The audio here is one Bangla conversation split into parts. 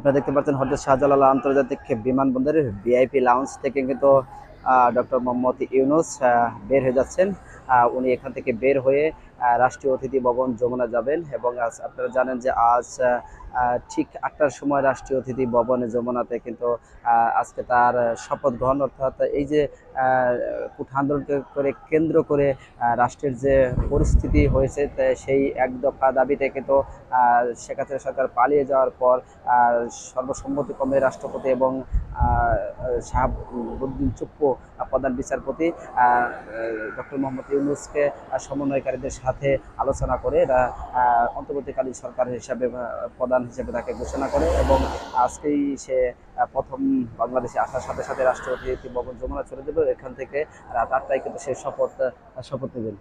আপনারা দেখতে পাচ্ছেন হজরত শাহজালাল আন্তর্জাতিক বিমানবন্দরের ভিআইপি লাউঞ্জ থেকে কিন্তু ডক্টর মোহাম্মদ ইউনুস বের হয়ে যাচ্ছেন। উনি এখান থেকে বের হয়ে রাষ্ট্রীয় অতিথি ভবন যমুনা যাবেন এবং আজ আপনারা জানেন যে আজ ঠিক আটটার সময় রাষ্ট্রীয় অতিথি ভবনে যমুনাতে কিন্তু আজকে তার শপথ গ্রহণ। অর্থাৎ এই যে কুঠ আন্দোলনকে করে কেন্দ্র করে রাষ্ট্রের যে পরিস্থিতি হয়েছে সেই এক দফা দাবিতে কিন্তু শেখ হাসিনা সরকার পালিয়ে যাওয়ার পর সর্বসম্মতিক্রমে রাষ্ট্রপতি এবং শাহাবুদ্দিন চুপ্পু, প্রধান বিচারপতি ডক্টর মোহাম্মদ ইউনুসকে সমন্বয়কারীদের সাথে আলোচনা করে এরা অন্তর্বর্তীকালীন সরকার হিসাবে প্রধান হিসেবে তাকে ঘোষণা করে এবং আজকেই সে প্রথম বাংলাদেশে আসার সাথে সাথে রাষ্ট্রপতি ভবন যমুনা চলে যাবে। এখান থেকে রাত আটটায় কিন্তু সে শপথ শপথ নেবেন।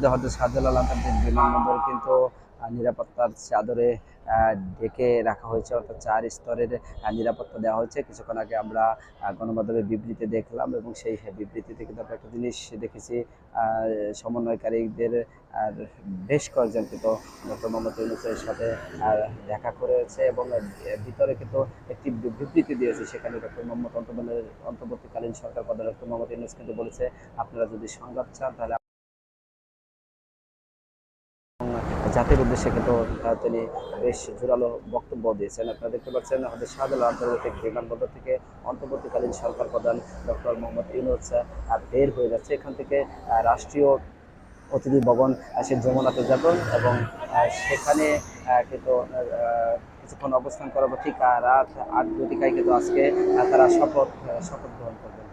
ইতিমধ্যে হজরত শাহজালাল আন্তর্জাতিক বিমানবন্দর কিন্তু নিরাপত্তার চাদরে ঢেকে রাখা হয়েছে। অর্থাৎ চার স্তরের নিরাপত্তা দেওয়া হয়েছে। কিছুক্ষণ আগে আমরা আহ, গণমাধ্যমে বিবৃতি দেখলাম এবং সেই বিবৃতিতে কিন্তু আমরা একটা জিনিস দেখেছি সমন্বয়কারীদের আর বেশ কয়েকজন কিন্তু ডক্টর মোহাম্মদ ইউনুসের সাথে দেখা করেছে এবং ভিতরে কিন্তু একটি বিবৃতি দিয়েছে। সেখানে ডক্টর মোহাম্মদ অন্তর্বর্তীকালীন সরকার প্রধান ডক্টর মোহাম্মদ ইউনুস কিন্তু বলেছে আপনারা যদি সংঘাত চান তাহলে জাতির উদ্দেশ্যে কিন্তু তিনি বেশ জোরালো বক্তব্য দিয়েছেন। আপনারা দেখতে পাচ্ছেন আমাদের শাহজালাল আন্তর্জাতিক বিমানবন্দর থেকে অন্তর্বর্তীকালীন সরকার প্রধান ডক্টর মোহাম্মদ ইউনুস বের হয়ে যাচ্ছে। এখান থেকে রাষ্ট্রীয় অতিথি ভবন সে যমুনাতে যাবেন এবং সেখানে কিন্তু কিছুক্ষণ অবস্থান করার ঠিক রাত আট দুটিকায় কিন্তু আজকে তারা শপথ শপথ গ্রহণ করবেন।